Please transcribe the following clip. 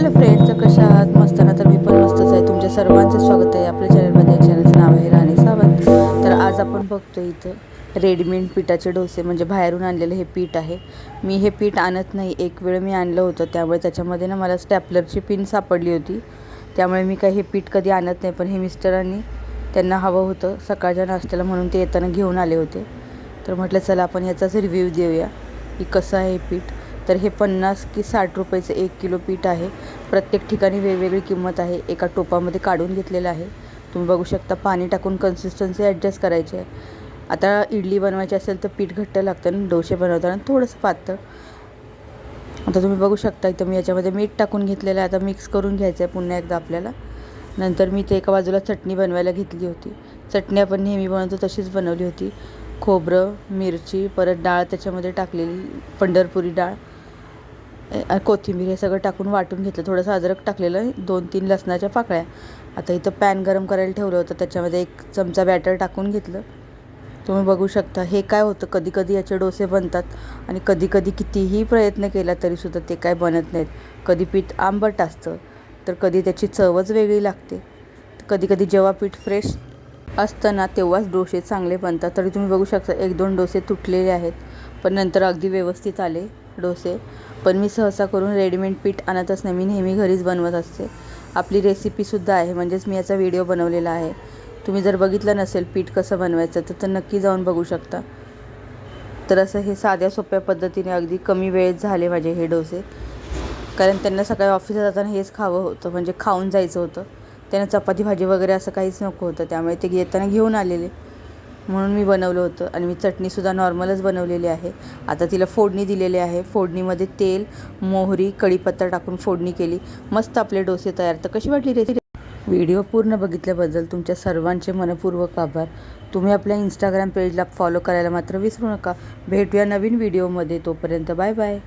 Hello friends कशा आहात? मस्त ना? तर मी पण मस्तच आहे. तुमच्या सर्वांचं स्वागत आहे. आपल्या चॅनलमध्ये. चॅनलचं नाव आहे राणी सावंत. तर आज आपण बघतो इथं रेडीमेड पिठाचे डोसे. म्हणजे बाहेरून आणलेलं हे पीठ आहे. मी हे पीठ आणत नाही. एक वेळ मी आणलं होतं. त्यामुळे त्याच्यामध्ये ना मला स्टॅपलरची पिन सापडली होती. त्यामुळे मी काही हे पीठ कधी आणत नाही. पण हे मिस्टरांनी त्यांना हवं होतं. सकाळच्या नाश्त्याला म्हणून ते येताना घेऊन आले होते. तर म्हटलं चला आपण ह्याचाच रिव्ह्यू देऊया. की कसं आहे हे पीठ? तर हे पन्नास की साठ रुपयाचं एक किलो पीठ आहे. प्रत्येक ठिकाणी वेगवेगळी किंमत आहे. एका टोपामध्ये काढून घेतलेलं आहे. तुम्ही बघू शकता पाणी टाकून कन्सिस्टन्सी ॲडजस्ट करायची आहे. आता इडली बनवायची असेल तर पीठ घट्ट लागतं आणि डोसे बनवताना थोडंसं पातळ. आता तुम्ही बघू शकता इथं मी याच्यामध्ये मीठ टाकून घेतलेलं आहे. आता मिक्स करून घ्यायचं आहे पुन्हा एकदा आपल्याला. नंतर मी ते एका बाजूला चटणी बनवायला घेतली होती. चटणी आपण नेहमी बनवतो तशीच बनवली होती. खोबरं मिरची परत डाळ त्याच्यामध्ये टाकलेली पंढरपुरी डाळ. कोथिंबीर हे सगळं टाकून वाटून घेतलं. थोडंसं अद्रक टाकलेलं दोन तीन लसणाच्या पाकळ्या आता इथं पॅन गरम करायला ठेवलं होतं त्याच्यामध्ये एक चमचा बॅटर टाकून घेतलं. तुम्ही बघू शकता हे काय होतं? कधी कधी याचे डोसे बनतात आणि कधी कधी कितीही प्रयत्न केला तरीसुद्धा ते काय बनत नाहीत. कधी पीठ आंबट असतं तर कधी त्याची चवच वेगळी लागते. कधी कधी जेव्हा पीठ फ्रेश असतं ना तेव्हाच डोसे चांगले बनतात. तरी तुम्ही बघू शकता एक दोन डोसे तुटलेले आहेत पण नंतर अगदी व्यवस्थित आले. डोसे. पण मी सहसा करून रेडीमेड पीठ आणतच नाही. मी नेहमी घरीच बनवत असते. आपली रेसिपीसुद्धा आहे. म्हणजेच मी याचा व्हिडिओ बनवलेला आहे. तुम्ही जर बघितलं नसेल पीठ कसं बनवायचं तर तर नक्की जाऊन बघू शकता. तर असं हे साध्या सोप्या पद्धतीने अगदी कमी वेळेत झाले माझे हे डोसे. कारण त्यांना सकाळी ऑफिसला जाताना हेच खावं होतं. म्हणजे खाऊन जायचं होतं. त्यांना चपाती भाजी वगैरे असं काहीच नको होतं. त्यामुळे ते येताना घेऊन आलेले. म्हणून मी बनवलं होतं आणि मी चटणीसुद्धा नॉर्मलच बनवलेली आहे. आता तिला फोडणी दिलेली आहे. फोडणीमध्ये तेल मोहरी कढीपत्ता टाकून फोडणी केली. मस्त आपले डोसे तयार. तर कशी वाटली रेसिपी व्हिडिओ पूर्ण बघितल्याबद्दल तुमच्या सर्वांचे मनपूर्वक आभार. तुम्ही आपल्या इंस्टाग्राम पेजला फॉलो करायला मात्र विसरू नका. भेटूया नवीन व्हिडिओमध्ये. तोपर्यंत बाय बाय.